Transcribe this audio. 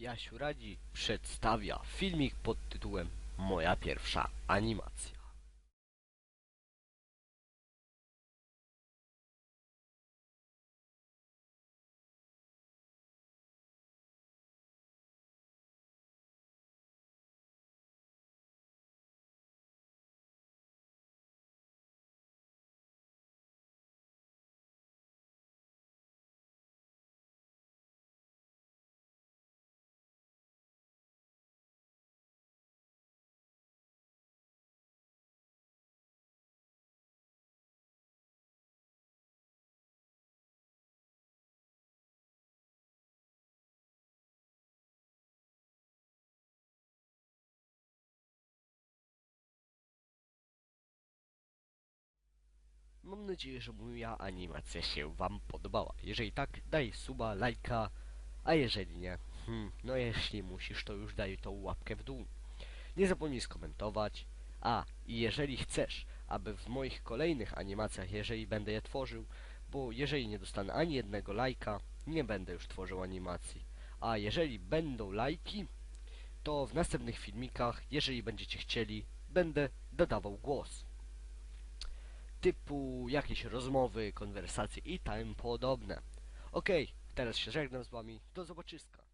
Jasiu Radzi przedstawia filmik pod tytułem Moja pierwsza animacja. Mam nadzieję, że moja animacja się wam podobała. Jeżeli tak, daj suba, lajka, a jeżeli nie, hmm, no jeśli musisz, to już daj tą łapkę w dół. Nie zapomnij skomentować, a jeżeli chcesz, aby w moich kolejnych animacjach, jeżeli będę je tworzył, bo jeżeli nie dostanę ani jednego lajka, nie będę już tworzył animacji. A jeżeli będą lajki, to w następnych filmikach, jeżeli będziecie chcieli, będę dodawał głos typu jakieś rozmowy, konwersacje i tym podobne. Okej, teraz się żegnam z wami. Do zobaczyska.